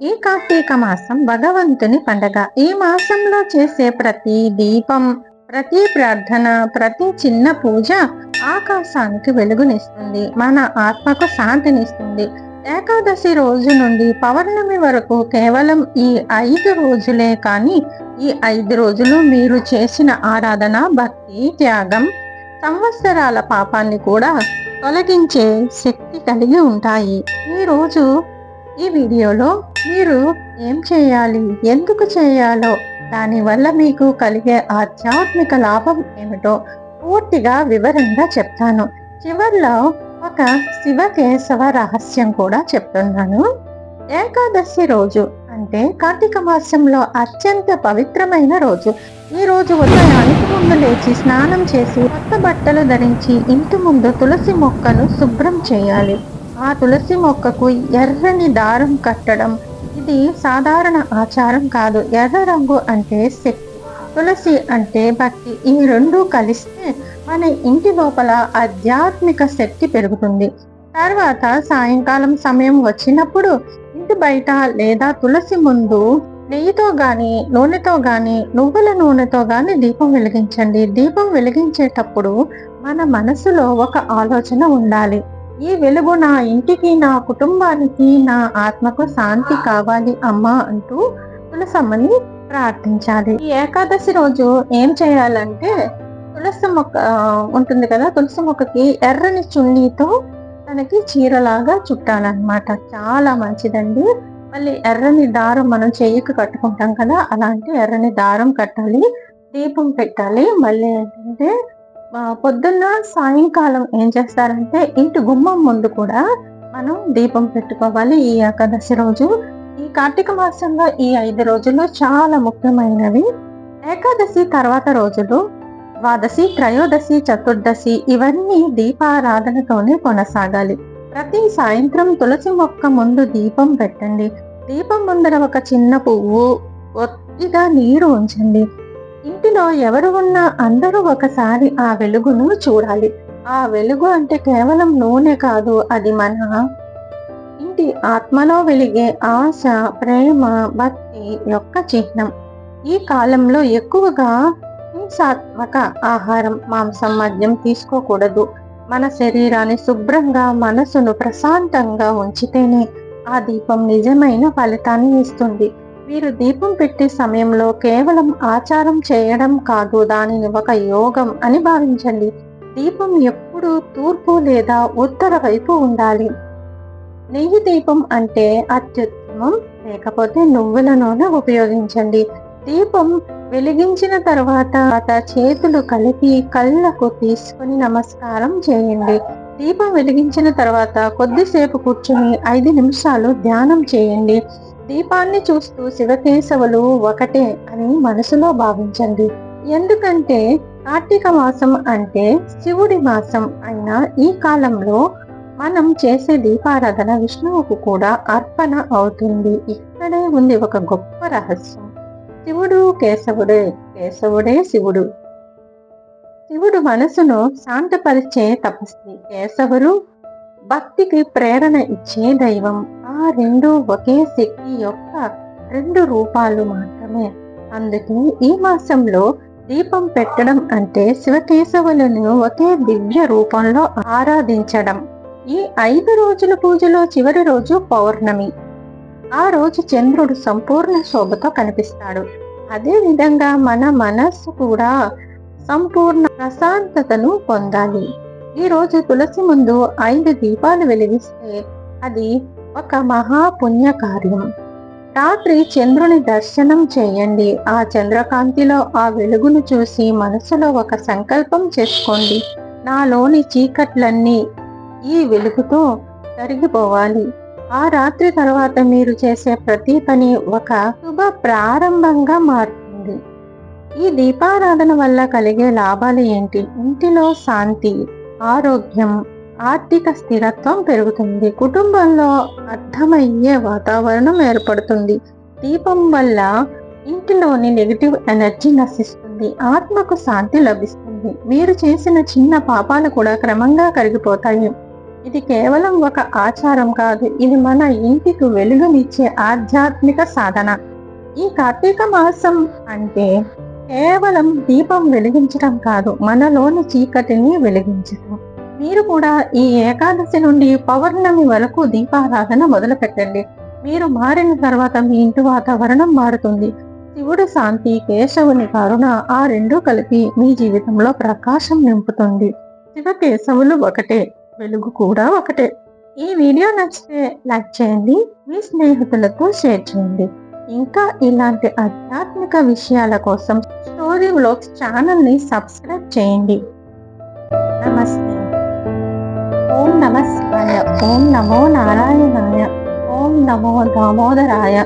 ఈ కార్తీక మాసం భగవంతుని పండగ. ఈ మాసంలో చేసే ప్రతి దీపం ప్రతి ప్రార్థన ప్రతి చిన్న పూజ ఆకాశానికి వెలుగునిస్తుంది. మన ఆత్మకు శాంతినిస్తుంది. ఏకాదశి రోజు నుండి పౌర్ణమి వరకు కేవలం ఈ ఐదు రోజులే కానీ ఈ ఐదు రోజులు మీరు చేసిన ఆరాధన భక్తి త్యాగం సంవత్సరాల పాపాన్ని కూడా తొలగించే శక్తి కలిగి ఉంటాయి. ఈ రోజు ఈ వీడియోలో మీరు ఏం చేయాలి ఎందుకు చేయాలో దానివల్ల మీకు కలిగే ఆధ్యాత్మిక లాభం ఏమిటో పూర్తిగా వివరంగా చెప్తాను. చివర్లో ఒక శివకేశవ రహస్యం కూడా చెప్తున్నాను. ఏకాదశి రోజు అంటే కార్తీక మాసంలో అత్యంత పవిత్రమైన రోజు. ఈ రోజు ఉదయానికి ముందు లేచి స్నానం చేసి కొత్త బట్టలు ధరించి ఇంటి ముందు తులసి మొక్కను శుభ్రం చేయాలి. ఆ తులసి మొక్కకు ఎర్రని దారం కట్టడం. ఇది సాధారణ ఆచారం కాదు. ఎర్ర రంగు అంటే శక్తి తులసి అంటే భక్తి. ఈ రెండు కలిస్తే మన ఇంటి లోపల ఆధ్యాత్మిక శక్తి పెరుగుతుంది. తర్వాత సాయంకాలం సమయం వచ్చినప్పుడు ఇంటి బయట లేదా తులసి ముందు నెయ్యితో గాని నూనెతో గాని నువ్వుల నూనెతో గాని దీపం వెలిగించండి. దీపం వెలిగించేటప్పుడు మన మనసులో ఒక ఆలోచన ఉండాలి. ఈ వెలుగు నా ఇంటికి నా కుటుంబానికి నా ఆత్మకు శాంతి కావాలి అమ్మా అంటూ తులసమ్మని ప్రార్థించాలి. ఈ ఏకాదశి రోజు ఏం చేయాలంటే తులసి మొక్క ఉంటుంది కదా తులసి మొక్కకి ఎర్రని చున్నీతో తనకి చీరలాగా చుట్టాలన్నమాట. చాలా మంచిదండి. మళ్ళీ ఎర్రని దారం మనం చెయ్యికి కట్టుకుంటాం కదా అలాంటి ఎర్రని దారం కట్టాలి దీపం పెట్టాలి. మళ్ళీ ఏంటంటే పొద్దున్న సాయంకాలం ఏం చేస్తారంటే ఇంటి గుమ్మం ముందు కూడా మనం దీపం పెట్టుకోవాలి ఈ ఏకాదశి రోజు. ఈ కార్తీక మాసంలో ఈ ఐదు రోజులు చాలా ముఖ్యమైనవి. ఏకాదశి తర్వాత రోజులు ద్వాదశి త్రయోదశి చతుర్దశి ఇవన్నీ దీపారాధనతోనే కొనసాగాలి. ప్రతి సాయంత్రం తులసి మొక్క ముందు దీపం పెట్టండి. దీపం ముందర ఒక చిన్న పువ్వు ఒత్తిగా నీరు ఉంచండి. ఇంట్లో ఎవరు ఉన్నా అందరూ ఒకసారి ఆ వెలుగును చూడాలి. ఆ వెలుగు అంటే కేవలం నూనె కాదు అది మన ఇంటి ఆత్మలో వెలిగే ఆశ ప్రేమ భక్తి యొక్క చిహ్నం. ఈ కాలంలో ఎక్కువగా హింసాత్మక ఆహారం మాంసం మద్యం తీసుకోకూడదు. మన శరీరాన్ని శుభ్రంగా మనసును ప్రశాంతంగా ఉంచితేనే ఆ దీపం నిజమైన ఫలితాన్ని ఇస్తుంది. మీరు దీపం పెట్టే సమయంలో కేవలం ఆచారం చేయడం కాదు దానిని ఒక యోగం అని భావించండి. దీపం ఎప్పుడు తూర్పు లేదా ఉత్తర వైపు ఉండాలి. నెయ్యి దీపం అంటే అత్యుత్తమం లేకపోతే నువ్వుల నూనె ఉపయోగించండి. దీపం వెలిగించిన తర్వాత చేతులు కలిపి కళ్ళకు తీసుకుని నమస్కారం చేయండి. దీపం వెలిగించిన తర్వాత కొద్దిసేపు కూర్చుని ఐదు నిమిషాలు ధ్యానం చేయండి. దీపాన్ని చూస్తూ శివకేశవులు ఒకటే అని మనసులో భావించండి. ఎందుకంటే కార్తీక మాసం అంటే శివుడి మాసం అయిన ఈ కాలంలో మనం చేసే దీపారాధన విష్ణువుకు కూడా అర్పణ అవుతుంది. ఇక్కడే ఉంది ఒక గొప్ప రహస్యం. శివుడు కేశవుడే కేశవుడే శివుడు. శివుడు మనసును శాంతపరిచే తపస్వి కేశవులు భక్తికి ప్రేరణ ఇచ్చే దైవం. ఆ రెండు ఒకే శక్తి యొక్క రెండు రూపాలు మాత్రమే. అందుకే ఈ మాసంలో దీపం పెట్టడం అంటే శివకేశవులను ఒకే దివ్య రూపంలో ఆరాధించడం. ఈ ఐదు రోజుల పూజలో చివరి రోజు పౌర్ణమి. ఆ రోజు చంద్రుడు సంపూర్ణ శోభతో కనిపిస్తాడు. అదే విధంగా మన మనస్సు కూడా సంపూర్ణ ప్రశాంతతను పొందాలి. ఈ రోజు తులసి ముందు ఐదు దీపాలు వెలిగిస్తే అది ఒక మహాపుణ్య కార్యం రాత్రి చంద్రుని దర్శనం చేయండి. ఆ చంద్రకాంతిలో ఆ వెలుగును చూసి మనసులో ఒక సంకల్పం చేసుకోండి. నాలోని చీకట్లన్నీ ఈ వెలుగుతో కరిగిపోవాలి ఆ రాత్రి తర్వాత మీరు చేసే ప్రతి పని ఒక శుభ ప్రారంభంగా మారుతుంది. ఈ దీపారాధన వల్ల కలిగే లాభాలు ఏంటి? ఇంటిలో శాంతి ఆరోగ్యం ఆర్థిక స్థిరత్వం పెరుగుతుంది. కుటుంబంలో అర్థమయ్యే వాతావరణం ఏర్పడుతుంది. దీపం వల్ల ఇంటిలోని నెగిటివ్ ఎనర్జీ నశిస్తుంది. ఆత్మకు శాంతి లభిస్తుంది. మీరు చేసిన చిన్న పాపాలు కూడా క్రమంగా కరిగిపోతాయి. ఇది కేవలం ఒక ఆచారం కాదు. ఇది మన ఇంటికి వెలుగునిచ్చే ఆధ్యాత్మిక సాధన. ఈ కార్తీక మాసం అంటే కేవలం దీపం వెలిగించడం కాదు. మనలోని చీకటిని వెలిగించడం. మీరు కూడా ఈ ఏకాదశి నుండి పౌర్ణమి వరకు దీపారాధన మొదలు పెట్టండి మీరు మారిన తర్వాత మీ ఇంటి వాతావరణం మారుతుంది. శివుడు శాంతి కేశవుని కరుణ ఆ రెండు కలిపి మీ జీవితంలో ప్రకాశం నింపుతుంది. శివ కేశవులు ఒకటే వెలుగు కూడా ఒకటే. ఈ వీడియో నచ్చితే లైక్ చేయండి మీ స్నేహితులకు షేర్ చేయండి. ఇంకా ఇలాంటి ఆధ్యాత్మిక విషయాల కోసం స్టోరీ వ్లాగ్స్ ఛానల్ని సబ్స్క్రైబ్ చేయండి. ఓం నమ శివాయ ఓం నమో నారాయణాయ. ఓం నమో దామోదరాయ.